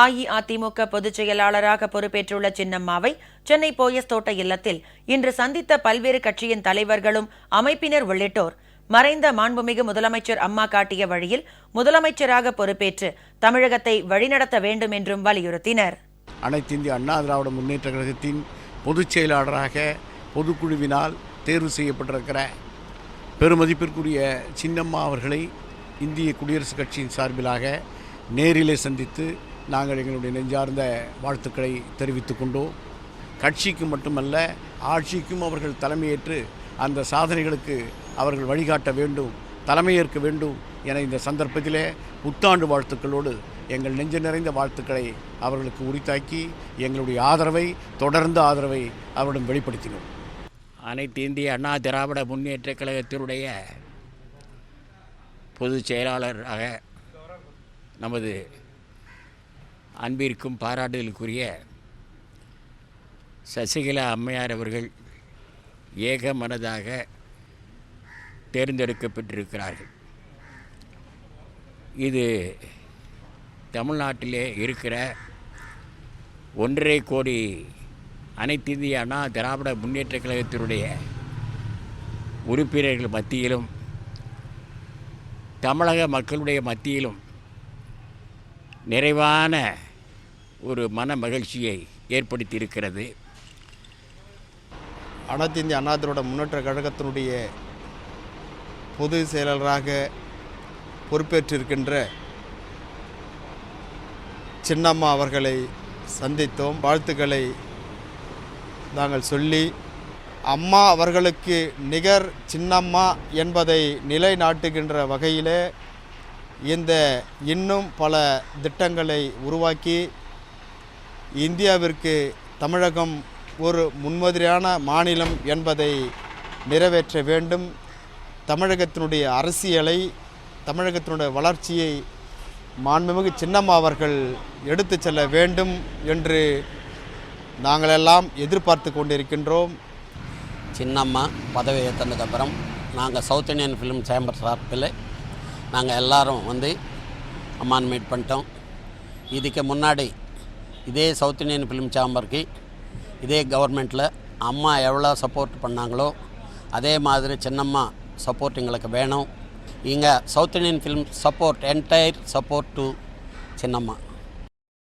அஇஅதிமுக பொதுச் செயலாளராக பொறுப்பேற்றுள்ள சின்னம்மாவை சென்னை போயஸ் தோட்ட இல்லத்தில் இன்று சந்தித்த பல்வேறு கட்சியின் தலைவர்களும் அமைப்பினர் உள்ளிட்டோர். மறைந்த மாண்புமிகு முதலமைச்சர் அம்மா காட்டிய வழியில் முதலமைச்சராக பொறுப்பேற்று தமிழகத்தை வழிநடத்த வேண்டும் என்றும் வலியுறுத்தினர். அனைத்து இந்திய அண்ணா திராவிட முன்னேற்ற கழகத்தின் பொதுச் செயலாளராக பொதுக்குழுவினால் தேர்வு செய்யப்பட்டிருக்கிற பெருமதிப்பிற்குரிய சின்னம்மா அவர்களை இந்திய குடியரசுக் கட்சியின் சார்பிலாக நேரிலே சந்தித்து நாங்கள் எங்களுடைய நெஞ்சார்ந்த வாழ்த்துக்களை தெரிவித்துக் கொண்டோம். கட்சிக்கு மட்டுமல்ல ஆட்சிக்கும் அவர்கள் தலைமையேற்று அந்த சாதனைகளுக்கு அவர்கள் வழிகாட்ட வேண்டும் தலைமையேற்க வேண்டும் என இந்த சந்தர்ப்பத்திலே புத்தாண்டு வாழ்த்துக்களோடு எங்கள் நெஞ்சு நிறைந்த வாழ்த்துக்களை அவர்களுக்கு உரித்தாக்கி எங்களுடைய ஆதரவை தொடர்ந்த ஆதரவை அவரிடம் வெளிப்படுத்தினோம். அனைத்து இந்திய அண்ணா திராவிட முன்னேற்ற கழகத்தினுடைய பொதுச் செயலாளராக நமது அன்பிற்கும் பாராட்டுதலுக்குரிய சசிகலா அம்மையார் அவர்கள் ஏக மனதாக தேர்ந்தெடுக்கப்பட்டிருக்கிறார்கள். இது தமிழ்நாட்டிலே இருக்கிற ஒன்றரை கோடி அனைத்து இந்திய அண்ணா திராவிட முன்னேற்ற கழகத்தினுடைய உறுப்பினர்கள் மத்தியிலும் தமிழக மக்களுடைய மத்தியிலும் நிறைவான ஒரு மன மகிழ்ச்சியை ஏற்படுத்தியிருக்கிறது. அனைத்து இந்திய அண்ணா திராவிட முன்னேற்ற கழகத்தினுடைய பொது செயலாளராக பொறுப்பேற்றிருக்கின்ற சின்னம்மா அவர்களை சந்தித்தோம். வாழ்த்துக்களை நாங்கள் சொல்லி அம்மா அவர்களுக்கு நிகர் சின்னம்மா என்பதை நிலைநாட்டுகின்ற வகையிலே இந்த இன்னும் பல திட்டங்களை உருவாக்கி இந்தியாவிற்கு தமிழகம் ஒரு முன்மாதிரியான மாநிலம் என்பதை நிறைவேற்ற வேண்டும். தமிழகத்தினுடைய அரசியலை தமிழகத்தினுடைய வளர்ச்சியை மாண்புமிகு சின்னம்மா அவர்கள் எடுத்து செல்ல வேண்டும் என்று நாங்களெல்லாம் எதிர்பார்த்து கொண்டிருக்கின்றோம். சின்னம்மா பதவி ஏற்றதுக்கப்புறம் நாங்கள் சவுத் இந்தியன் ஃபிலிம் சேம்பர் சார்பில் நாங்கள் எல்லாரும் வந்து அம்மான் மீட் பண்ணிட்டோம். இதுக்கு முன்னாடி இதே சவுத் இந்தியன் ஃபிலிம் சாம்பருக்கு இதே கவர்மெண்ட்டில் அம்மா எவ்வளோ சப்போர்ட் பண்ணாங்களோ அதே மாதிரி சின்னம்மா சப்போர்ட் எங்களுக்கு வேணும். இங்கே south Indian film support entire support to Chinnamma.